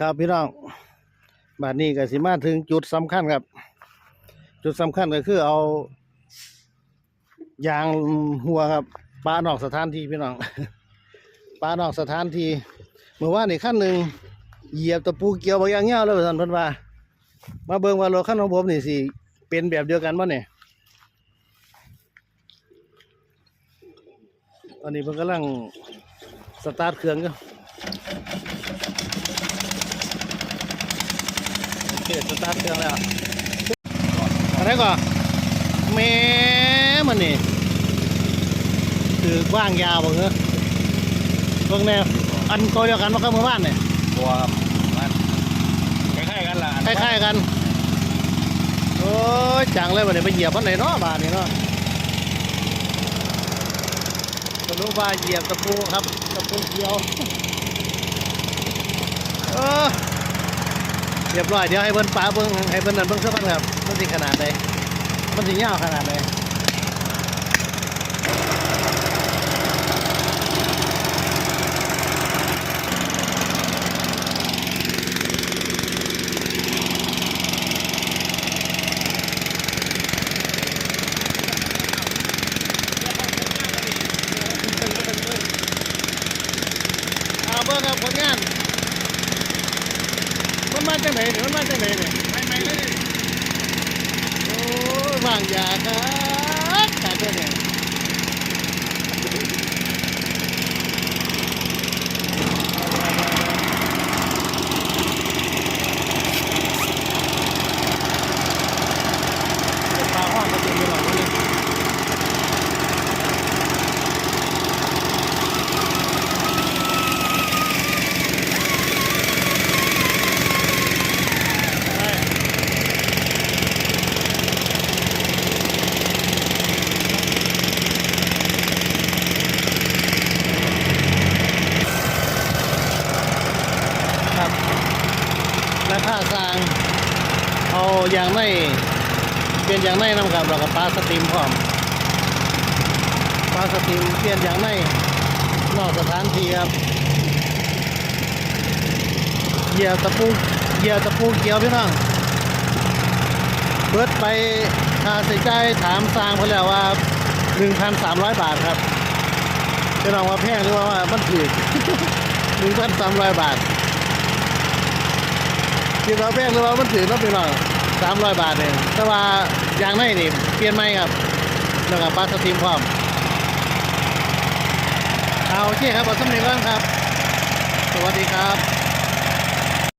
ครับพี่น้องบัดนี้ก็สิมาถึงจุดสำคัญครับ จุดสำคัญก็คือเอายางหัวครับปลานอกสถานที่พี่น้องปลานอกสถานที่เมื่อวานนี่ขั้นหนึ่งเหยียบตะปูเกี่ยวบางอย่างเงี้ยเลยท่านพิ่นว่ามาเบิ่งว่ารถคันของผมนี่สิเป็นแบบเดียวกันบ่เนี่ยตอนนี้เพิ่นกำลังสตาร์ทเครื่องอ ยู่โอเคสตาร์ทเครื่องแล้วอะไรก่อนแม่มันนี่คือกว้างยาวบ่เหรอเบิ่งแนวอันตัวเดียวกันมาเข้าเมื่อวานเนี่ยตัวครับมันคล้ายๆกันล่ะคล้ายๆกันโอ้ยจังเลยวันนี้ไปเหยียบมันไหนเนาะบาทนี่เนาะสรุปว่าเหยียบตะปูครับตะปูเกี่ยวเออ เรียบร้อยเดี๋ยวให้เพิ่นปาเบิ่งให้เพิ่นนั่นเบิ่งเสื้อผ้าครับมันสิขนาดใดมันสิยาวขนาดใด เอาเบิ่งครับผลงาน มันมา จังไหนเนี่ยมันมาจังไหนเนี่ยไม่ไม่เลยโอ้ยวางยาครับขาดเนี่ยปลาห้องก็เป็นอยู่หรอกวะเนี่ย ครับ ราคาสร้าง เอาอย่างในเปลี่ยนอย่างในนำกับเรากับปลาสตรีมพร้อมปลาสตรีมเปลี่ยนอย่างในนอกสถานที่ครับเหยียบตะปูเหยียบตะปูเกี่ยวพี่น้องเบิดไปค่าใช้จ่ายถามสร้างเขาแล้วว่า 1,300 บาทครับพี่น้องว่าแพงหรือว่าว่ามันถูก1,300 บาท คิดว่าแพงหรือว่ามันถือต้องเป็นหน่อยสามร้อยบาทเองแต่ว่ายางในนี่เปลี่ยนไหมครับแล้วก็ปลาสตรีมพร้อมเอาโอเคครับเอาสำเนียงก่อนครับ สวัสดีครับ